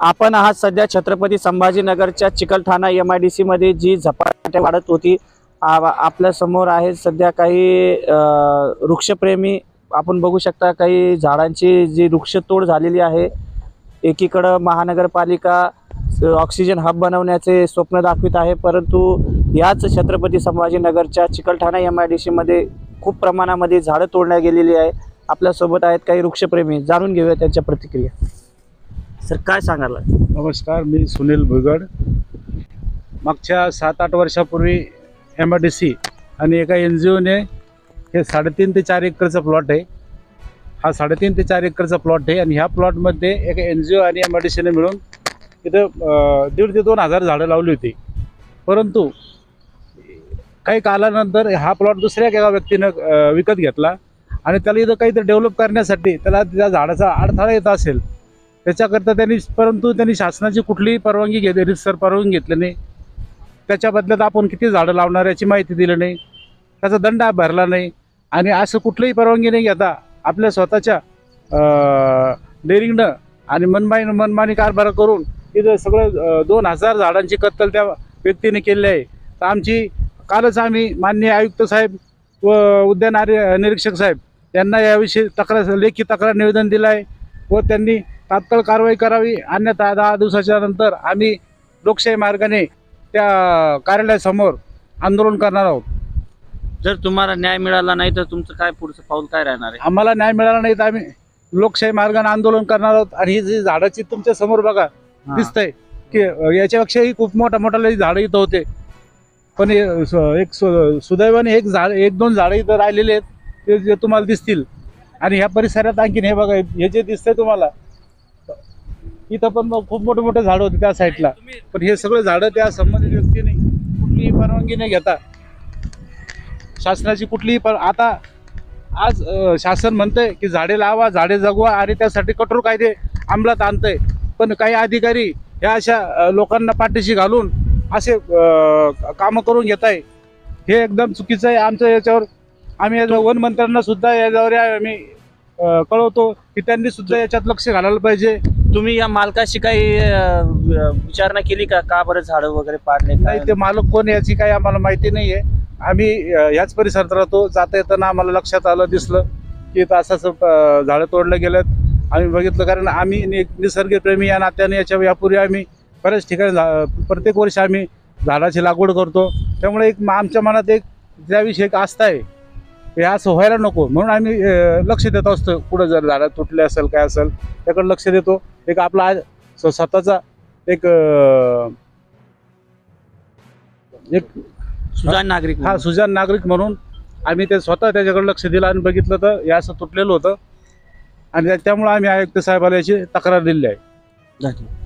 आपण आहात सध्या छत्रपती संभाजीनगरच्या चिकलठाणा एम आय डी सीमध्ये जी झपाट्या वाढत होती. आपल्यासमोर आपल्यासमोर आहे सध्या काही वृक्षप्रेमी. आपण बघू शकता काही झाडांची जी वृक्षतोड झालेली आहे. एकीकडं महानगरपालिका ऑक्सिजन हब बनवण्याचे स्वप्न दाखवित आहे. परंतु याच छत्रपती संभाजीनगरच्या चिकलठाणा एम आय डी सीमध्ये खूप प्रमाणामध्ये झाडं तोडण्यात गेलेली आहे. आपल्यासोबत आहेत काही वृक्षप्रेमी. जाणून घेऊया त्यांच्या प्रतिक्रिया. सर काय सांगाल नमस्कार मी सुनील भुईगड मागच्या सात आठ वर्षापूर्वी एम आय डी सी आणि एका एन जी ओने हे साडेतीन ते चार एकरचा प्लॉट आहे. हा साडेतीन ते चार एकरचा प्लॉट आहे आणि ह्या प्लॉटमध्ये एका एन जी ओ आणि एम आय डी सीने मिळून इथं दीड ते दोन हजार झाडं लावली होती. परंतु काही कालानंतर हा प्लॉट दुसऱ्या एका व्यक्तीनं विकत घेतला आणि त्याला इथं काहीतरी डेव्हलप करण्यासाठी त्याला त्या झाडाचा अडथळा येत असेल त्याच्याकरता त्यांनी परंतु त्यांनी शासनाची कुठलीही परवानगी घेतली रितसर परवानगी घेतली नाही. त्याच्या बदल्यात आपण किती झाडं लावणार याची माहिती दिली नाही. त्याचा दंड भरला नाही. आणि असं कुठलीही परवानगी नाही घेता आपल्या स्वतःच्या डेरिंगनं आणि मनमानी मनमानी कारभार करून इथं सगळं दोन हजार झाडांची कत्तल त्या व्यक्तीने केली आहे. तर आमची कालच आम्ही माननीय आयुक्त साहेब व उद्यान आर्य निरीक्षक साहेब यांना याविषयी तक्रार लेखी तक्रार निवेदन दिलं आहे व त्यांनी तात्काळ कारवाई करावी. अन्यथा दहा दिवसाच्या नंतर आम्ही लोकशाही मार्गाने त्या कार्यालयासमोर आंदोलन करणार आहोत. जर तुम्हाला न्याय मिळाला नाही तर तुमचं काय पुढचं पाऊल काय राहणार आहे? आम्हाला न्याय मिळाला नाही तर आम्ही लोकशाही मार्गाने आंदोलन करणार आहोत. आणि ही जी झाडाची तुमच्यासमोर बघा हा. दिसतंय की याच्यापेक्षाही खूप मोठा मोठा झाडं इथं होते. पण हे स- एक सु- सुदैवाने एक झाड एक दोन झाडं इथं राहिलेले आहेत ते जे तुम्हाला दिसतील. आणि ह्या परिसरात आणखीन हे बघा हे जे दिसतंय तुम्हाला इथं पण मग खूप मोठे मोठे झाडं होते त्या साईडला. पण हे सगळे झाडं त्या संबंधित व्यक्तीने कुठलीही परवानगी न घेता. शासनाची कुठलीही पर आता आज शासन म्हणतंय की झाडे लावा झाडे जगवा आणि त्यासाठी कठोर कायदे अंमलात आणतंय. पण काही अधिकारी ह्या अशा लोकांना पाठीशी घालून असे कामं करून घेत आहे हे एकदम चुकीचं आहे. आमचं याच्यावर आम्ही याचं वन मंत्र्यांना सुद्धा याच्यावर आम्ही कळवतो की त्यांनी सुद्धा याच्यात लक्ष घालायला पाहिजे. तुम्ही या मालकाशी काही विचारणा केली का? का बरं झाडं वगैरे पाडले नाही ते मालक कोण याची काही आम्हाला माहिती नाही आहे आम्ही अ, याच परिसरात राहतो. जाता येताना आम्हाला लक्षात आलं दिसलं की इथं असं असं झाडं तोडलं गेलं आम्ही बघितलं कारण आम्ही नि- निसर्गप्रेमी या नात्याने याच्या यापूर्वी आम्ही बऱ्याच ठिकाणी झा- प्रत्येक वर्षी आम्ही झाडाची लागवड करतो. त्यामुळे एक आमच्या मनात एक त्याविषयी एक आस्था आहे. हे असं व्हायला नको. म्हणून आम्ही लक्ष देत असतो. कुठं जर झाडं तुटले असेल काय असेल त्याकडे लक्ष देतो. एक आपला स्वतःचा एक एक सुजाण नागरिक हा. सुजान नागरिक म्हणून आम्ही ते स्वतः त्याच्याकडे लक्ष दिलं आणि बघितलं तर हे असं तुटलेलं होतं आणि त्या- त्यामुळे आम्ही आयुक्त साहेबाला याची तक्रार दिली आहे धन्यवाद.